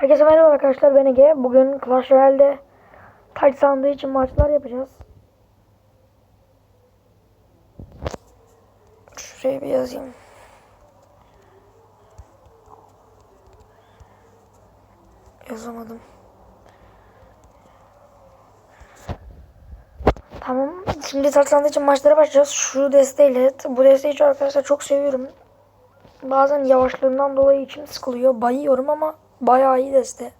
Herkese merhaba arkadaşlar ben Ege. Bugün Clash Royale'de taç sandığı için maçlar yapacağız. Şuraya bir yazayım. Yazamadım. Tamam. Şimdi taç sandığı için maçlara başlayacağız. Şu desteğiyle. Bu desteği şu arkadaşlar çok seviyorum. Bazen yavaşlığından dolayı içim sıkılıyor. Bayıyorum ama bayağı iyi deste.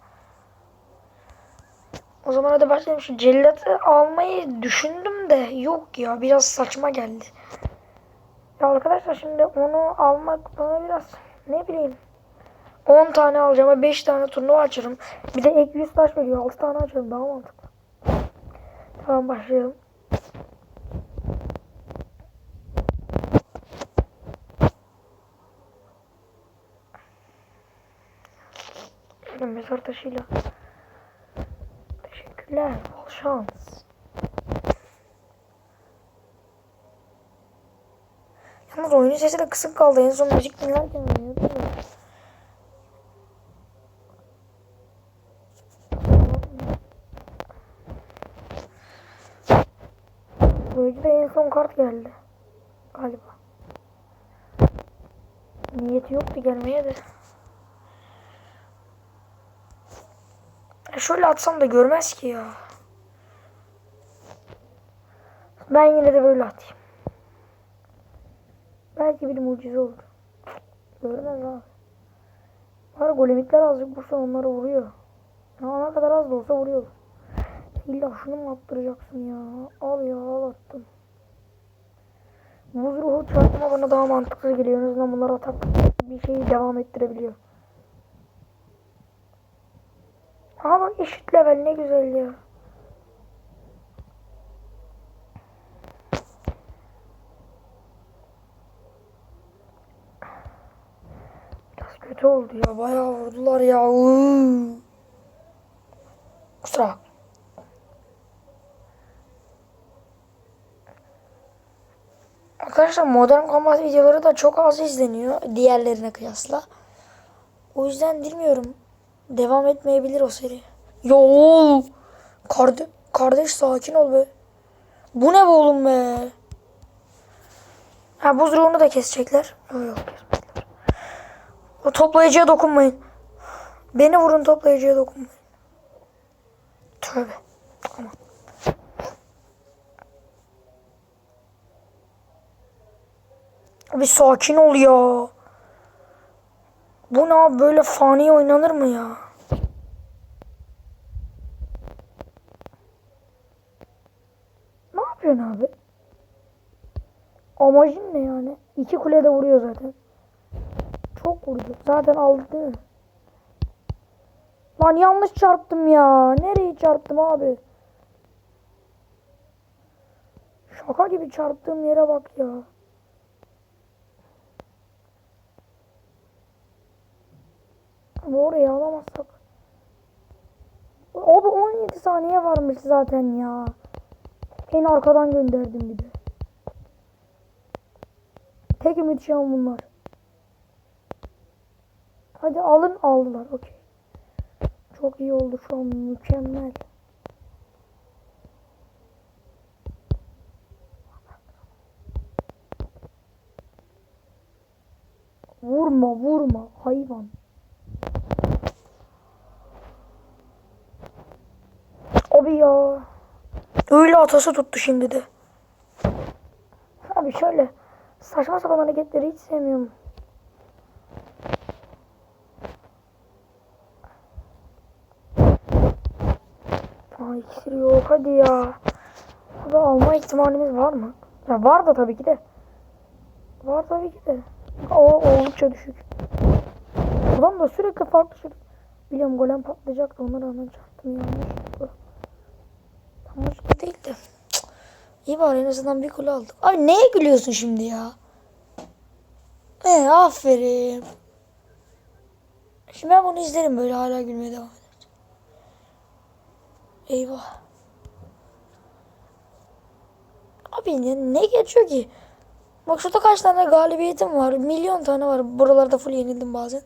O zaman hadi başlayalım. Şu cellatı almayı düşündüm de yok ya biraz saçma geldi. Ya arkadaşlar şimdi onu almak bana biraz ne bileyim 10 tane alacağım 5 tane turnuva açarım. Bir de ek 100 taş veriyor 6 tane açarım daha mantıklı. Tamam başlayalım. Şöyle mezar taşıyla. Teşekkürler. Bol şans. Yalnız oyunun sesi de kısık kaldı. En son müzik dinlerken oynuyor değil mi? Böylece de en son kart geldi. Galiba. Niyeti yoktu gelmeye de. Şöyle atsam da görmez ki ya. Ben yine de böyle atayım. Belki bir mucize olur. Görmez abi. Var golemitler azıcık vursa onları vuruyor. Ya ne kadar az da olsa vuruyor. İlla şunu mu attıracaksın ya? Al ya al attım. Buz ruhu çarpma bana daha mantıklı geliyor. En azından bunlar atak bir şeyi devam ettirebiliyor. Aha bak eşit level ne güzel ya. Biraz kötü oldu ya. Bayağı vurdular ya. Kusura bak. Arkadaşlar Modern Combat videoları da çok az izleniyor diğerlerine kıyasla. O yüzden bilmiyorum. Devam etmeyebilir o seri. Yo, kardeş, kardeş sakin ol be. Bu ne be oğlum be? Ha buz ruhunu da kesecekler. Yok yok. O toplayıcıya dokunmayın. Beni vurun toplayıcıya dokunmayın. Tövbe. Aman. Abi sakin ol ya. Bu ne abi böyle fani oynanır mı ya? Ne yapıyorsun abi? Amacın ne yani? İki kule de vuruyor zaten. Çok vurdu. Zaten aldı değil mi? Lan yanlış çarptım ya. Nereye çarptım abi? Şaka gibi çarptığım yere bak ya. Ama oraya alamazsak. Abi 17 saniye varmış zaten ya. En arkadan gönderdim bir de. Tek ümit şu bunlar. Hadi alın aldılar okey. Çok iyi oldu şu an mükemmel. Vurma vurma hayvan. Abi ya. Öyle atası tuttu şimdi de. Abi şöyle saçma sapan hareketleri hiç sevmiyorum. Ay iksir yok hadi ya. Abi alma ihtimalimiz var mı? Ya var da tabii ki de. Var tabii ki de. O oldukça düşük. Adam da sürekli farklı şey. Biliyorum golem patlayacak da ona rağmen çarptım yanlış. Yanlışlıkla değil de. İyi bari en azından bir kule aldık. Abi neye gülüyorsun şimdi ya? Ee, aferin. Şimdi ben bunu izlerim böyle hala gülmeye devam eder. Eyvah. Abi ne, ne geçiyor ki? Bak şurada kaç tane galibiyetim var. Milyon tane var. Buralarda full yenildim bazen.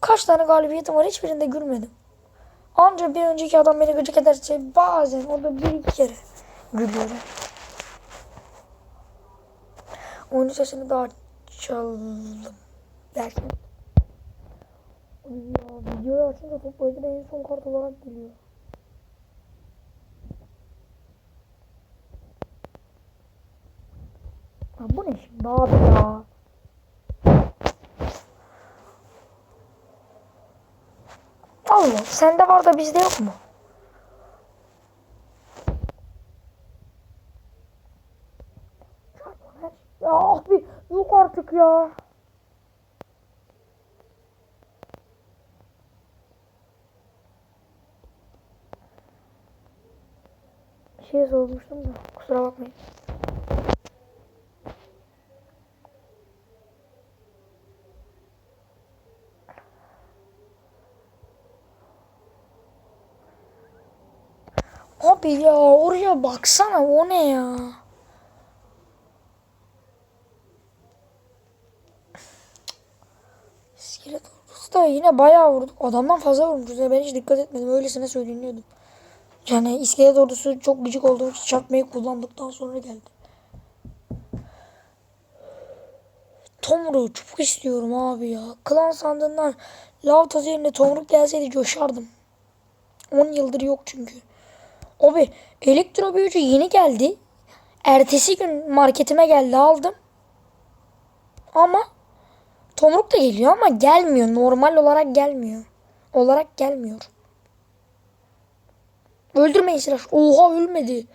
Kaç tane galibiyetim var hiçbirinde gülmedim. Anca bir önceki adam beni gıcık ederse bazen o da bir iki kere gülüyorum. Oyunun sesini daha açalım derken. Ya videoyu açınca toplayıcı da en son kart olarak geliyor. Ya bu ne şimdi abi ya? Allah sende var da bizde yok mu? Ya abi yok artık ya. Bir şey sormuştum da kusura bakmayın. Abi ya oraya baksana o ne ya? İskelet ordusu da yine bayağı vurduk. Adamdan fazla vurmuşuz. Ya ben hiç dikkat etmedim. Öylesine söyleniyordum. Yani iskelet ordusu çok gıcık olduğum için çarpmayı kullandıktan sonra geldi. Tomruk'u çok istiyorum abi ya. Klan sandığından lav tazı yerine tomruk gelseydi coşardım. 10 yıldır yok çünkü. Abi elektro büyücü yeni geldi. Ertesi gün marketime geldi aldım. Ama tomruk da geliyor ama gelmiyor. Normal olarak gelmiyor. Olarak gelmiyor. Öldürmeyin Sıraş. Oha ölmedi.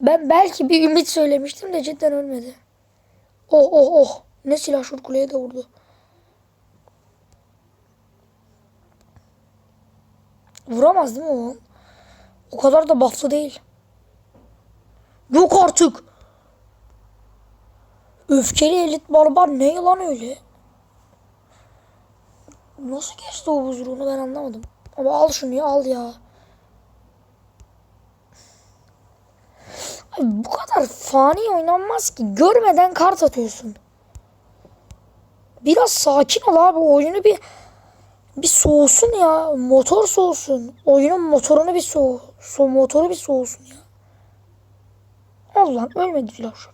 Ben belki bir ümit söylemiştim de cidden ölmedi. Oh oh oh. Ne silah şur kuleye de vurdu. Vuramaz değil mi o? O kadar da bufflı değil. Yok artık. Öfkeli elit barbar ne yalan öyle? Nasıl geçti o buzruğunu ben anlamadım. Ama al şunu ya al ya. Ay bu kadar fani oynanmaz ki. Görmeden kart atıyorsun. Biraz sakin ol abi. Oyunu bir bir soğusun ya. Motor soğusun. Oyunun motorunu bir soğu. So motoru bir soğusun ya. Allah ölmediler şu.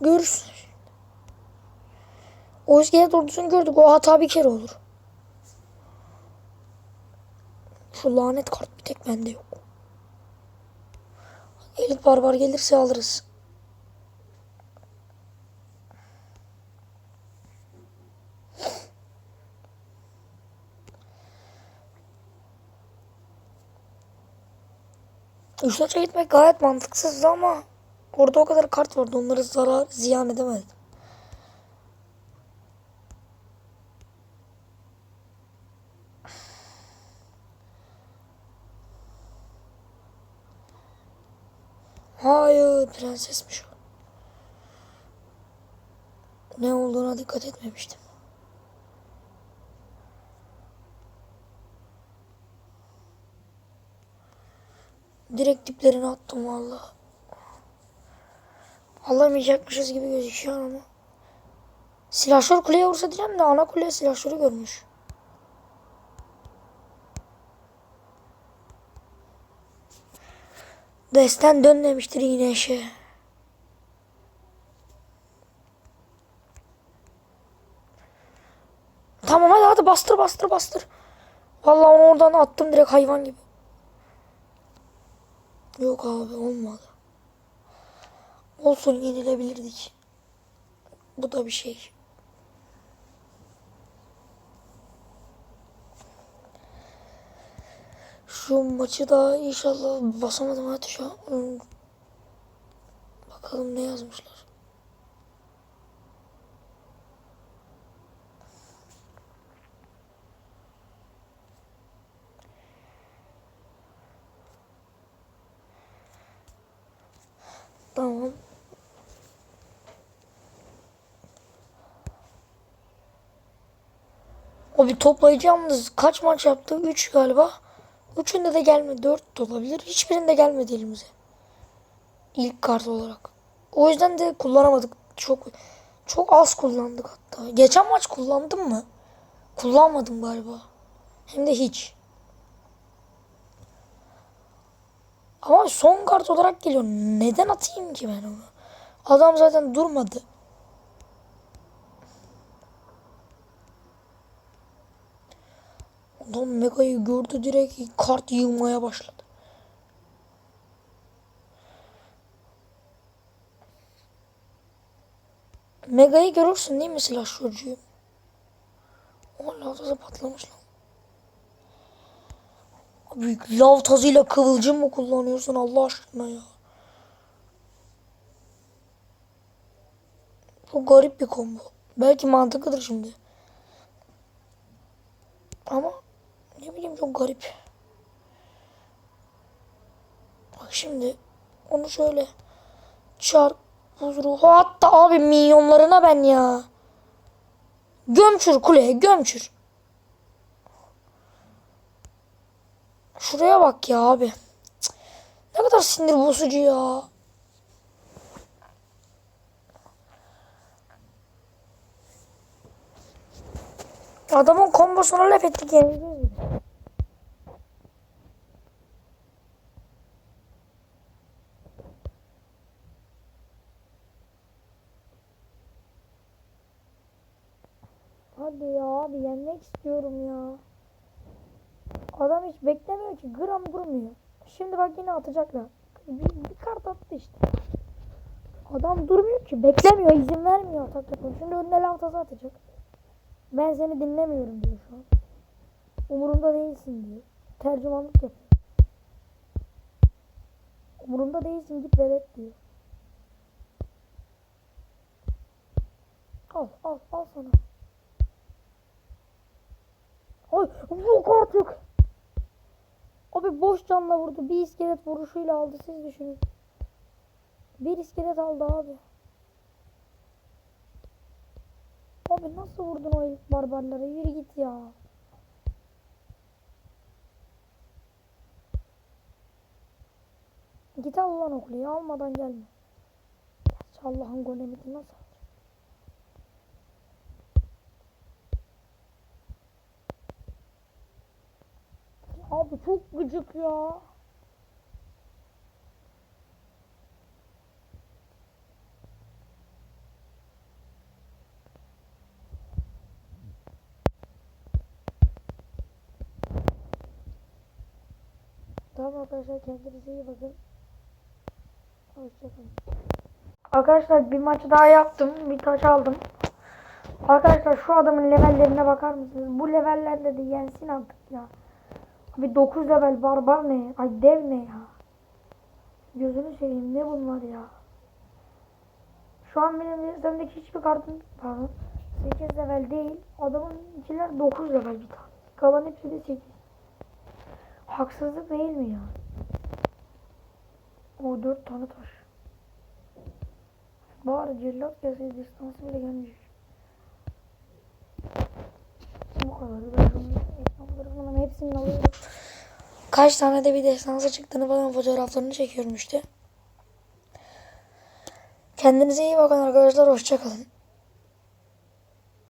Görürsün. O iskelet ordusunu gördük. O hata bir kere olur. Şu lanet kart bir tek bende yok. Elit barbar gelirse alırız. Üçlaça gitmek gayet mantıksızdı ama orada o kadar kart vardı. Onları zarar ziyan edemedim. Hayır prensesmiş o. Ne olduğuna dikkat etmemiştim. Direkt diplerine attım valla. Alamayacakmışız gibi gözüküyor ama. Silahşör kuleye vursa diyeceğim de ana kule silahşörü görmüş. Desten dön demiştir yine eşe. Tamam hadi hadi bastır bastır bastır. Vallahi onu oradan attım direkt hayvan gibi. Yok abi olmadı. Olsun yenilebilirdik. Bu da bir şey. Şu maçı da inşallah basamadım hadi şu an. Bakalım ne yazmışlar. Tamam. Toplayıcı yalnız kaç maç yaptı? 3 galiba. Üçünde de gelmedi. 4 de olabilir. Hiçbirinde gelmedi elimize. İlk kart olarak. O yüzden de kullanamadık. Çok Çok az kullandık hatta. Geçen maç kullandım mı? Kullanmadım galiba. Hem de hiç. Ama son kart olarak geliyor. Neden atayım ki ben onu? Adam zaten durmadı. Adam Mega'yı gördü direkt kart yığmaya başladı. Mega'yı görürsün değil mi silah çocuğu? O tazı patlamış lan. Lav tazıyla kıvılcım mı kullanıyorsun Allah aşkına ya? Çok garip bir combo. Belki mantıklıdır şimdi. Ama ne bileyim çok garip. Bak şimdi onu şöyle çarp buz ruhu hatta abi milyonlarına ben ya. Gömçür kuleye gömçür. Şuraya bak ya abi. Ne kadar sinir bozucu ya. Adamın kombosuna laf ettik yenildi. Hadi ya abi yenmek istiyorum ya. Adam hiç beklemiyor ki gram durmuyor. Şimdi bak yine atacaklar. Bir, bir kart attı işte. Adam durmuyor ki beklemiyor izin vermiyor atak yapıyor. Şimdi önüne laftası atacak. Ben seni dinlemiyorum diyor şu an. Umurumda değilsin diyor. Tercümanlık yapıyor. Umurumda değilsin git velet diyor. Al al al sana. Ay yok. Abi boş canla vurdu. Bir iskelet vuruşuyla aldı siz düşünün. Bir iskelet aldı abi. Abi nasıl vurdun o ilk barbarlara? Yürü git ya. Git al ulan okluyu almadan gelme. Allah'ın golemiti nasıl Abi çok gıcık ya. Tamam arkadaşlar kendinize iyi bakın. Hoşçakalın. Arkadaşlar bir maç daha yaptım. Bir taş aldım. Arkadaşlar şu adamın levellerine bakar mısınız? Bu levellerde de yensin artık ya. Abi 9 level barbar ne? Ay dev ne ya? Gözünü seveyim ne bunlar ya? Şu an benim listemdeki hiçbir kartım pardon 8 level değil. Adamın ikiler 9 level bir tane. Kalan hepsi de 8. Haksızlık değil mi ya? O 4 tane taş. Bari cellat gelseydi distansı bile gelmeyecek. Bu kadar. Ben şunun ekranlarının hepsini alıyorum. Kaç tane de bir destansı çıktığını falan fotoğraflarını çekiyorum işte. Kendinize iyi bakın arkadaşlar. Hoşçakalın.